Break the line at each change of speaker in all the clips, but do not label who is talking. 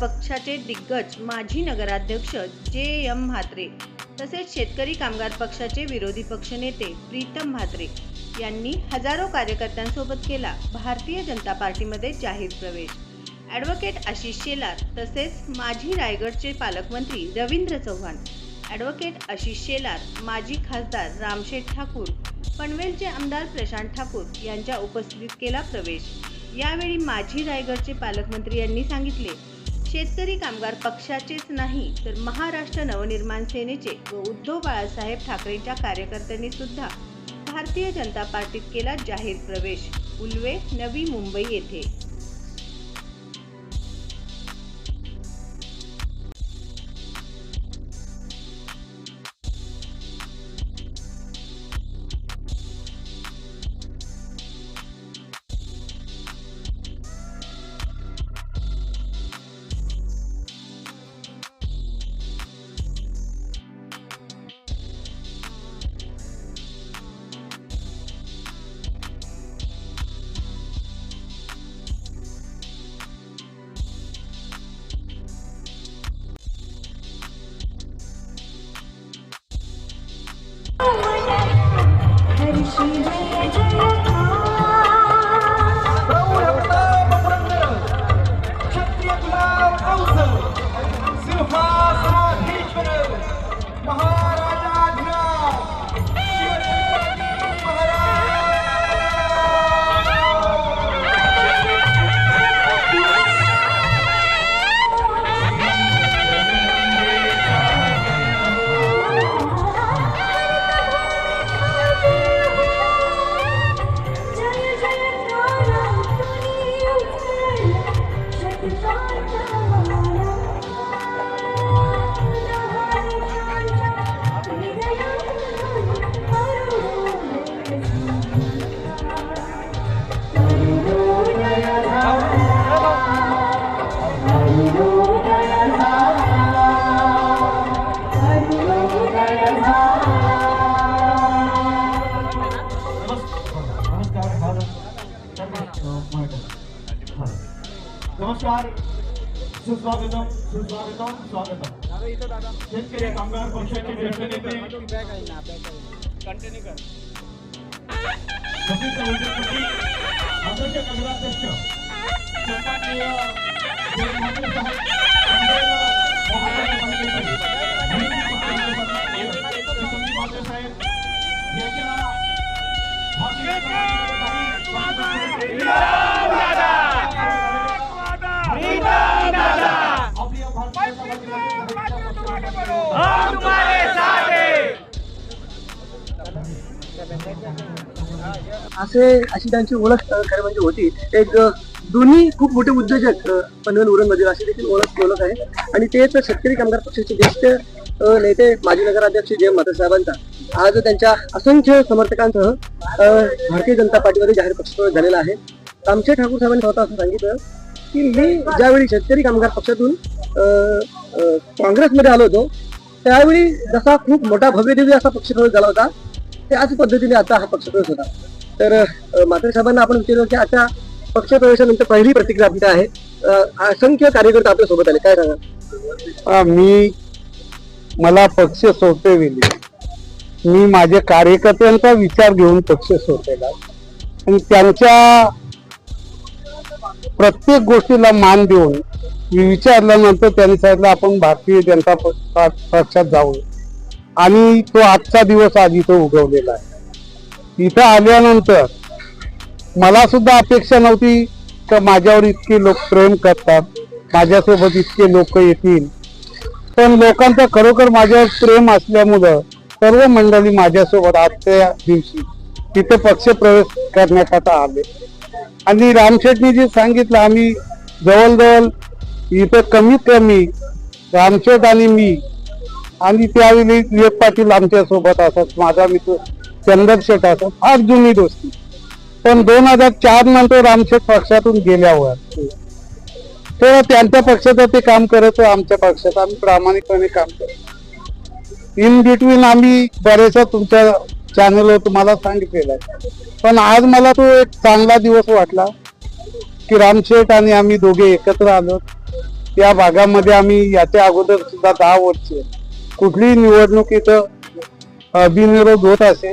पक्षाचे दिग्गज माजी नगराध्यक्ष जे एम म्हात्रे तसेच शेतकरी कामगार पक्षाचे विरोधी पक्षनेते प्रीतम म्हात्रे यांनी हजारो कार्यकर्त्यांसोबत केला भारतीय जनता पार्टीमध्ये जाहीर प्रवेश. ॲडव्होकेट आशिष शेलार तसेच माजी रायगडचे पालकमंत्री रवींद्र चव्हाण ॲडव्होकेट आशिष शेलार माजी खासदार रामशेठ ठाकूर पनवेलचे आमदार प्रशांत ठाकूर यांच्या उपस्थितीत केला प्रवेश. यावेळी माजी रायगडचे पालकमंत्री यांनी सांगितले शेतकरी कामगार पक्षाचेच नाही तर महाराष्ट्र नवनिर्माण सेनेचे व उद्धव बाळासाहेब ठाकरेंच्या कार्यकर्त्यांनी सुद्धा भारतीय जनता पार्टीत केला जाहीर प्रवेश. उल्वे नवी मुंबई येथे.
हर्षी जय
नमस्कार सुस्वागतम सुस्वागतम स्वागतम। शेतकरी कामगार पक्षाचे ज्येष्ठ नेते वरिष्ठ उद्योगपती, अध्यक्ष नगराध्यक्ष सन्माननीय जय ठाकरे साहेब, मंडळ महानगरपालिकेचे विरोधी पक्षनेते संदीप म्हात्रे साहेब याच्या भारतीय आपली भारतीय
असे अशी त्यांची ओळख खरं म्हणजे होती. एक दोन्ही खूप मोठे उद्योजक पनवेल उरणमध्ये अशी देखील ओळख ओळख आहे. आणि तेच शेतकरी कामगार पक्षाचे ज्येष्ठ नेते माजी नगराध्यक्ष जय माता साहेबांचा आज त्यांच्या असंख्य समर्थकांसह भारतीय जनता पार्टीमध्ये जाहीर पक्ष झालेला आहे. आमच्या ठाकूर साहेबांनी स्वतः असं सांगितलं की मी ज्यावेळी शेतकरी कामगार पक्षातून काँग्रेसमध्ये आलो होतो त्यावेळी जसा खूप मोठा भव्यदिव्य असा पक्षप्रवेश झाला होता त्याच पद्धतीने आता हा पक्षप्रवेश होता. तर मात्र साहेबांना आपण विचारलं की आता पक्षप्रवेशानंतर पहिली प्रतिक्रिया आपली आहे? असंख्य कार्यकर्ते आपल्यासोबत आले काय सांगा
मी मला पक्ष सोडते वेळी मी माझ्या कार्यकर्त्यांचा विचार घेऊन पक्ष सोडलेला. आणि त्यांच्या प्रत्येक गोष्टीला मान देऊन मी विचारल्यानंतर त्यांनी सांगितलं आपण भारतीय जनता पक्ष- पक्षात जाऊ. आणि तो आजचा दिवस आज इथं उगवलेला आहे. इथं आल्यानंतर मला सुद्धा अपेक्षा नव्हती का माझ्यावर इतके लोक प्रेम करतात माझ्यासोबत इतके लोक येतील. पण लोकांचं खरोखर माझ्यावर प्रेम असल्यामुळं सर्व मंडळी माझ्यासोबत आजच्या दिवशी तिथे पक्ष प्रवेश करण्याकरता आले. आणि रामशेटनी जे सांगितलं आम्ही जवळजवळ इथं कमीत कमी रामशेट आणि मी आणि त्यावेळी लेख पाटील आमच्यासोबत असत माझा मित्र चंदर असत फार जुनी दोस्ती. पण दोन हजार चार नंतर रामशेठ पक्षातून गेल्यावर तेव्हा त्यांच्या पक्षाचं ते काम करत आमच्या पक्षात आम्ही प्रामाणिकपणे काम करतो इन बिटवीन आम्ही बरेचसा तुमच्या चॅनलवर तुम्हाला सांगितलेलं आहे. पण आज मला तो एक चांगला दिवस वाटला की रामशेठ आणि आम्ही दोघे एकत्र आलो. या भागामध्ये आम्ही याच्या अगोदर सुद्धा दहा वर्ष. कुठलीही निवडणूक इथं बिनविरोध होत असे.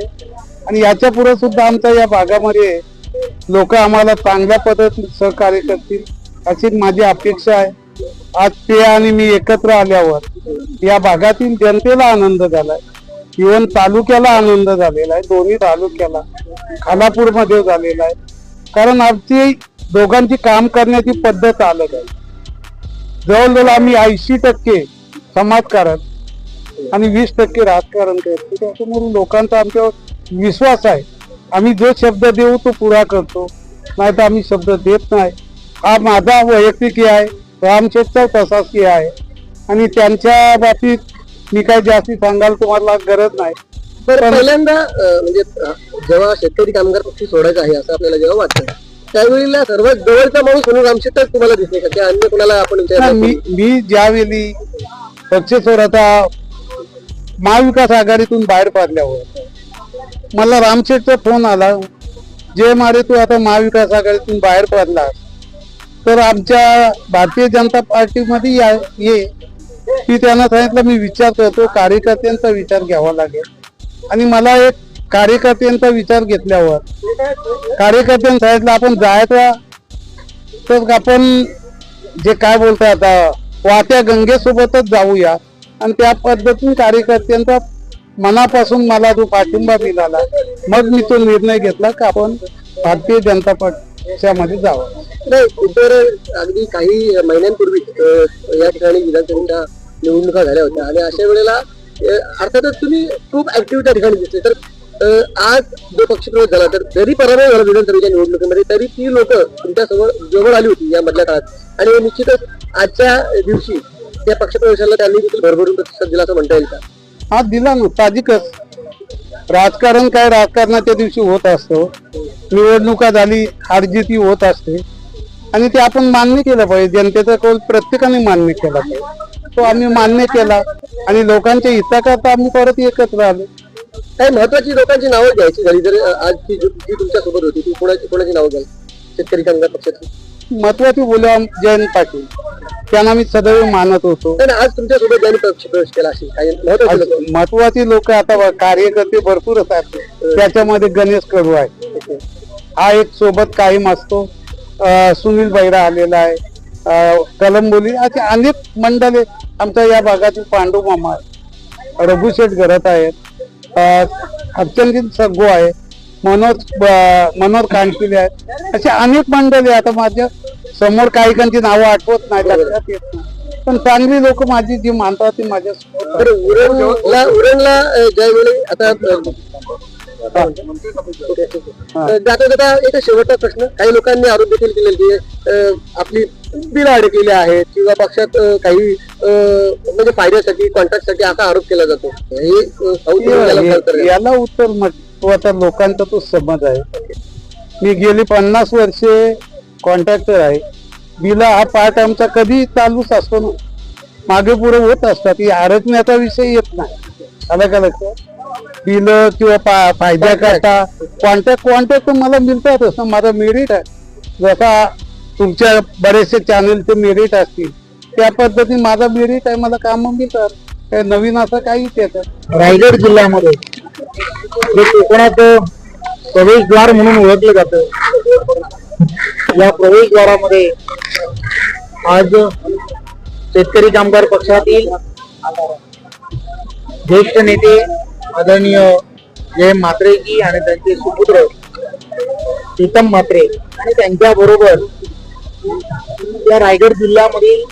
आणि याच्यापुढे सुद्धा आमच्या या भागामध्ये लोक आम्हाला चांगल्या पद्धतीने सहकार्य करतील अशी माझी अपेक्षा आहे. आज ते आणि मी एकत्र आल्यावर या भागातील जनतेला आनंद झालाय. इव्हन तालुक्याला आनंद झालेला आहे दोन्ही तालुक्याला खालापूरमध्ये झालेला आहे. कारण आमची दोघांची काम करण्याची पद्धत अलग आहे. जवळजवळ आम्ही ऐंशी टक्के समाजकारण आणि वीस टक्के राजकारण करतो. त्याच्यामुळे लोकांचा आमच्यावर विश्वास आहे. आम्ही जो शब्द देऊ तो पुरा करतो. नाही तर आम्ही शब्द देत नाही. हा माझा वैयक्तिक हे आहे. रामशेठचा तसाच आहे. आणि त्यांच्या बाबतीत मी काय जास्ती सांगायला तुम्हाला गरज नाही.
तर पहिल्यांदा म्हणजे जेव्हा शेतकरी कामगार पक्ष सोडायचा आहे असं आपल्याला जेव्हा वाटतं त्यावेळेला सर्वात जवळचा माणूस म्हणून रामशेठच तुम्हाला दिसते का? त्या अन्य कोणाला आपण
नाही,
विचारलं
मी मी ज्यावेळी पक्ष सोडता महाविकास आघाडीतून बाहेर पडल्यावर मला रामशेठचा फोन आला जे मारे तू आता महाविकास आघाडीतून बाहेर पडलास तर आमच्या भारतीय जनता पार्टीमध्ये या. की त्यांना सांगितलं मी विचार करतो कार्यकर्त्यांचा विचार घ्यावा लागेल. आणि मला एक कार्यकर्त्यांचा विचार घेतल्यावर कार्यकर्त्यांनी सांगितलं आपण जायचा तर आपण जे काय बोलतोय आता वाट्या गंगेसोबतच जाऊया. आणि त्या पद्धतीने कार्यकर्त्यांचा मनापासून मला जो पाठिंबा मिळाला मग मी तो निर्णय घेतला की आपण भारतीय जनता पक्षामध्ये जावं.
नाही इतर अगदी काही महिन्यांपूर्वी या ठिकाणी विधानसभेच्या निवडणुका झाल्या होत्या. आणि अशा वेळेला अर्थातच तुम्ही खूप ऍक्टिव्ह त्या ठिकाणी दिसले. तर आज जो पक्षप्रवेश झाला तर जरी पराभव झाला विधानसभेच्या निवडणुकीमध्ये तरी ती लोक तुमच्यासमोर जवळ आली होती या मधल्या काळात. आणि निश्चितच आजच्या दिवशी त्या पक्षप्रवेशाला त्यांनी देखील भरभरून प्रतिसाद दिला असं म्हणता येईल का?
हा दिला ना साहजिकच. राजकारण काय राजकारणाच्या दिवशी होत असतो. निवडणुका झाली हारजीती होत असते. आणि ते आपण मान्य केलं पाहिजे. जनतेचा कौल प्रत्येकाने मान्य केला पाहिजे. तो आम्ही मान्य केला. आणि लोकांच्या हिताकरता आम्ही परत एकत्र आलो.
काही महत्वाची लोकांची नावं घ्यायची झाली जर आज ती जी जी तुमच्यासोबत होती ती कोणाची कोणाची नावं घ्याल शेतकरी कामगार पक्षाची.
महत्वाची बोलवा जयंत पाटील. त्यांना मी सदैव मानत होतो.
नाही आज तुमच्यासोबत ज्यांनी पक्ष प्रवेश केला असेल काही महत्वाची लोक
महत्वाची लोक आता कार्यकर्ते भरपूरच आहेत त्याच्यामध्ये गणेश कडू आहे. हा एक सोबत कायम असतो. अं, सुनील बैरा आलेला आहे. कलंबोली असे अनेक मंडळे आमच्या या भागातील पांडू मामा रघुशेठ घरात आहेत. अर्चनजी सग्गो आहे. मनोज मनोहर कानपिले आहेत. असे अनेक मंडळी आता माझ्यासमोर काही काहींची नावं आठवत नाही लक्षात येत नाही. पण चांगली लोक माझी जी मानतात ती माझ्या
उरणला उरणला आता जाता जाता एक शेवटचा प्रश्न. काही लोकांनी आरोप देखील केले की आपली बिलं अडकलेली आहेत किंवा पक्षात काही म्हणजे फायद्यासाठी कॉन्ट्रॅक्टसाठी असा आरोप केला जातो. हे?
याला उत्तर महत्त्वाचा लोकांचा तो समज आहे. मी गेली पन्नास वर्षे कॉन्ट्रॅक्टर आहे. बिला हा पार्ट आमचा कधी चालूच असतो ना. मागे पुढे होत असतात. ही अडकण्याचा विषय येत नाही. आलं का बिल किंवा पा- फायद्या करता. कॉन्टॅक्ट कॉन्टॅक्ट मला मिळतातच ना माझा मेरिट आहे. जसा तुमच्या बरेचसे चॅनलचे मेरिट असतील. त्या पद्धतीने माझा मेरिट आहे मला कामं मिळतात. काय नवीन असं काहीच येतात
रायगड जिल्ह्यामध्ये जे कोकणात प्रवेशद्वार म्हणून ओळखलं जात. या प्रवेशद्वारामध्ये आज शेतकरी कामगार पक्षातील ज्येष्ठ नेते आदरणीय जय म्हात्रेजी आणि त्यांचे सुपुत्र प्रीतम म्हात्रे आणि त्यांच्या बरोबर या रायगड जिल्ह्यामधील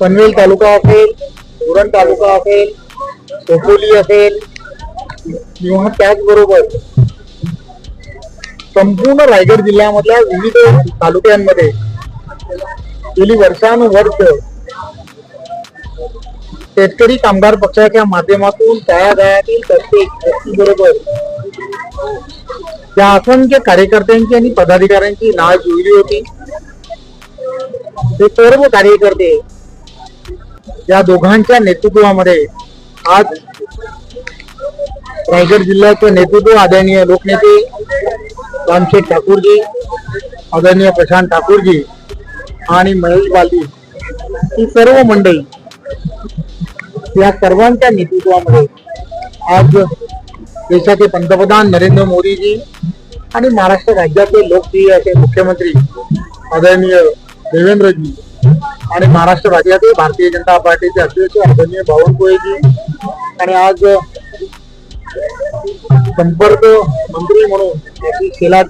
पनवेल तालुका असेल धोरण तालुका असेल सोपोली असेल किंवा त्याचबरोबर संपूर्ण रायगड जिल्ह्यामधल्या विविध तालुक्यांमध्ये गेली वर्षानुवर्ष शेतकरी कामगार पक्षाच्या माध्यमातून तळागाळातील प्रत्येक व्यक्तीबरोबर त्या असंख्य कार्यकर्त्यांची आणि पदाधिकाऱ्यांची नाळ जुळली होती. ते सर्व कार्यकर्ते या दोघांच्या नेतृत्वामध्ये आज रायगड जिल्ह्याचं नेतृत्व आदरणीय लोकनेते रामशेठ ठाकूरजी आदरणीय प्रशांत ठाकूरजी आणि महेश बाली ही सर्व मंडळी या सर्वांच्या नेतृत्वामध्ये आज देशाचे पंतप्रधान नरेंद्र मोदीजी आणि महाराष्ट्र राज्याचे लोकप्रिय असे मुख्यमंत्री आदरणीय देवेंद्रजी आणि महाराष्ट्र राज्याचे भारतीय जनता पार्टीचे अध्यक्ष आदरणीय बावनकुळेजी आणि आज संपर्क मंत्री म्हणून यशी त्या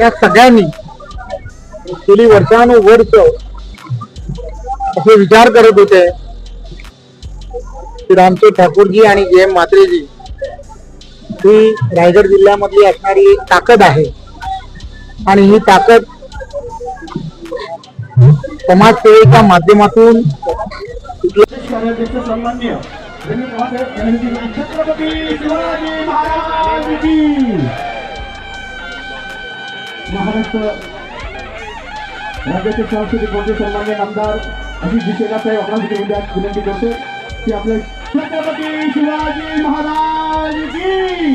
या सगळ्यांनी गेली वर्षानुवर्ष असे विचार करत होते. श्री रामचंद्र ठाकूरजी आणि जे एम म्हात्रेजी ही रायगड जिल्ह्यामधली असणारी ताकद आहे. आणि ही ताकद समाजसेवेच्या माध्यमातून
महाराष्ट्र राज्याचे सांस्कृतिक मंत्री सन्मान्य आमदार अजित दिशेला साहेब आपणासाठी विनंती करतो की आपल्या छत्रपती शिवाजी महाराज की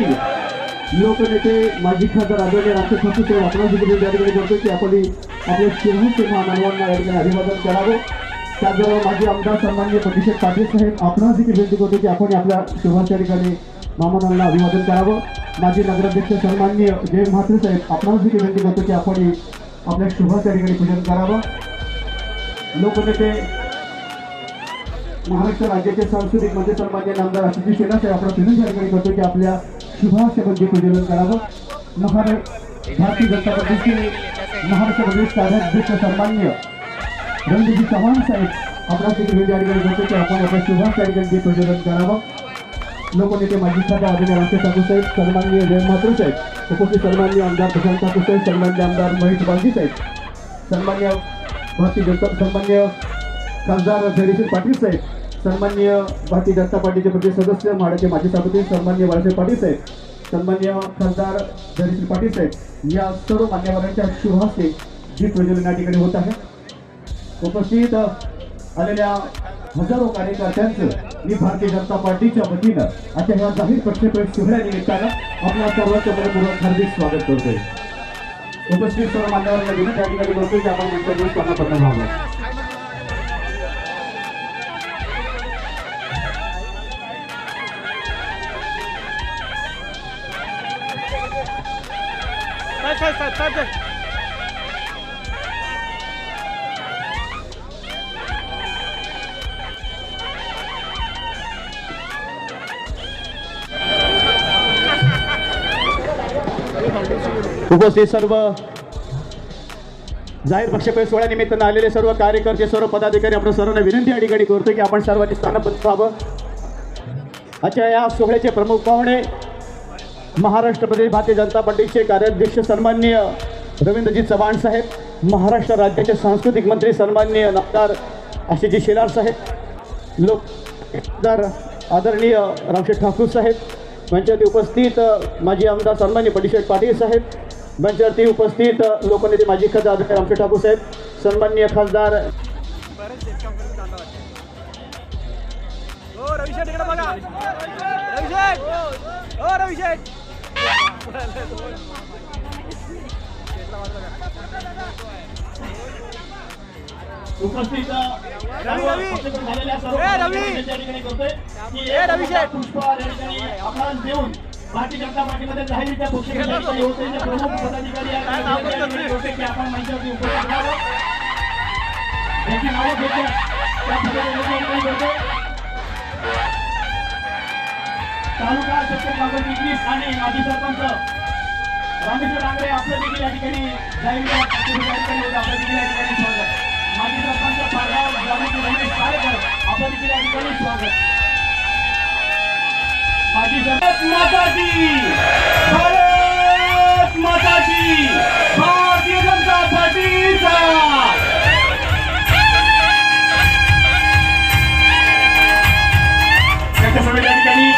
लोकनेते माजी खासदार आदरणीय रामचंद्र ठाकूर साहेब आपणासाठी विनंती ठिकाणी करतो की आपण आपल्या शिवसेना मानवांना या ठिकाणी अभिवादन करावं. त्याचबरोबर माजी आमदार सन्मान्य प्रतिषेध पाटील साहेब आपणास देखील विनंती करतो की आपण आपल्या शुभाच्या ठिकाणी मामानांना अभिवादन करावं. माजी नगराध्यक्ष सन्मान्य जय म्हात्रे साहेब आपणास देखील विनंती करतो की आपण आपल्या शुभाच्या ठिकाणी पूजन करावं. लोकनेते महाराष्ट्र राज्याचे सांस्कृतिक म्हणजे मंत्री सन्मान्य आमदार आशिष शेला साहेब आपण विनंती करतो की आपल्या शुभाशयामध्ये म्हणजे प्रज्वलन करावं. महाराष्ट्र भारतीय जनता पक्षाचे महाराष्ट्र प्रदेश कार्याध्यक्ष सन्मान्य रणजीजी चव्हाण साहेब आपला तिथे या करतो की आपण आपल्या शुभाश या म्हणजे प्रज्वलन करावं. लोकनेते माजी खासदार आदरणीय रामचे ठाकूर साहेब सन्मान्य जयंत मात्र साहेब उपस्थित सन्मान्य आमदार प्रशांत ठाकूर साहेब सन्मान्य आमदार महेश बालदी साहेब सन्मान्य भारतीय जनता सन्मान्य खासदार धैर्यशील पाटील साहेब सन्मान्य भारतीय जनता पार्टीचे प्रदेश सदस्य म्हाडाचे माजी सभापती सन्मान्य बाळासाहेब पाटील साहेब सन्मान्य खासदार धैर्यशील पाटील साहेब या सर्व मान्यवरांच्या शुभ हस्ते दीप प्रज्वलन या ठिकाणी होत आहे. उपस्थित आलेल्या हजारो कार्यकर्त्यांचं मी भारतीय जनता पार्टीच्या वतीनं आता ह्या जाहीर प्रक्षेपण सोहळ्या निमित्तानं आपल्या सर्वांचं मनपूर्वक हार्दिक स्वागत करतोय. उपस्थित सर्व मान्यवरांना विनंती या ठिकाणी करतोय की आपण त्यांच्या दिवस पत्र व्हावं उपस्थित सर्व जाहीर पक्षपेश सोहळ्यानिमित्तानं आलेले सर्व कार्यकर्ते सर्व पदाधिकारी आपण सर्वांना विनंती या ठिकाणी करतो की आपण सर्वांनी स्थानबद्ध व्हावं. आजच्या या सोहळ्याचे प्रमुख पाहुणे महाराष्ट्र प्रदेश भारतीय जनता पार्टीचे कार्याध्यक्ष सन्माननीय रवींद्रजी चव्हाण साहेब महाराष्ट्र राज्याचे सांस्कृतिक मंत्री सन्माननीय नामदार आशिषजी शेलार साहेब लोकदार आदरणीय रामशेठ ठाकूर साहेब यांच्यावरती उपस्थित माजी आमदार सन्मान्य बडीशेठ पाटील साहेब यांच्यावरती उपस्थित लोकनेते माजी खासदार आदरणीय रामशेठ ठाकूर साहेब सन्मान्य खासदार
रविशेठ.
उपस्थित
रवी, रवी. ए, रवी.
आपणास देऊन भारतीय जनता पार्टीमध्ये जाहीररित्या पक्षप्रवेश होते प्रमुख पदाधिकारी या
काय नाव
ठिकाणी
बोलतोस रे?
होते की आपण मंचावरती उपस्थित राहावं. त्यांची नावं घेतो त्या ठिकाणी तालुका अध्यक्ष कागद इंग्लिश आणि माजी सरपंच रामेश्वर डांगरे आपलं देखील या ठिकाणी जाहीर आपलं देखील या ठिकाणी स्वागत माजी सरपंच पारगाव रमेश आपलं देखील या ठिकाणी स्वागत माजी सरपंच भारत माताजी भारतीय जनता पार्टीचा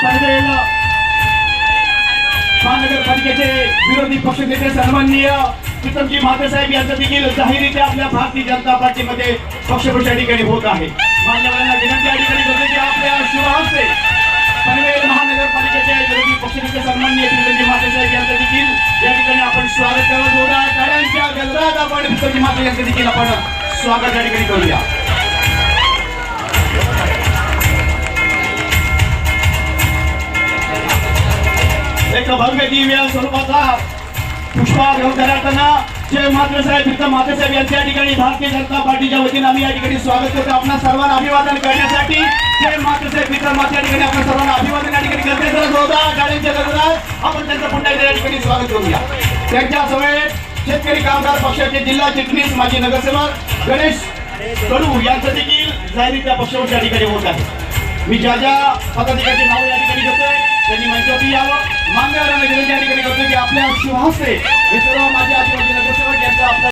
या महानगरपालिकेचे विरोधी पक्षनेते सन्माननीय प्रीतमजी म्हात्रे यांचं देखील जाहीररित्या आपल्या भारतीय जनता पार्टीमध्ये पक्षप्रवेश या ठिकाणी होत आहे. मान्यवरांना विनंती या ठिकाणी करते की आपल्या शुभ हस्ते पनवेल महानगरपालिकेचे विरोधी पक्षनेते सन्माननीय प्रीतमजी म्हात्रे यांचं देखील या ठिकाणी आपण स्वागत करत होता टाळ्यांच्या गजरात आपण प्रीतमजी म्हात्रे यांचं देखील आपण स्वागत या ठिकाणी करूया. एक भव्य दिव्य स्वरूपाचा पुष्पहार घेऊन करताना जय मातृसाहेब साहेब प्रीतम यांच्या ठिकाणी भारतीय जनता पार्टीच्या वतीने आम्ही या ठिकाणी स्वागत करतो. आपणा सर्वांना अभिवादन करण्यासाठी जय मातृसाहेब मित्र माते या ठिकाणी आपण सर्वांना अभिवादन या ठिकाणी करते तर जोरदार गाड्यांच्या गजरात आपण त्यांचं पुन्हा या ठिकाणी स्वागत करूया. त्यांच्या समेत शेतकरी कामगार पक्षाचे जिल्हा चिटणीस माजी नगरसेवक गणेश कडू यांचं देखील जाहीर त्या पक्षावर ठिकाणी होत आहे. मी ज्या ज्या पदाधिकाऱ्यांचे नाव या ठिकाणी घेतोय त्यांनी मंचावरती यावं. मान्यवरांना विनंती या ठिकाणी करतो की आपल्या शुभहस्ते हे सर्व माझ्या आजूबाजूला नगरसेवक यांचा आपला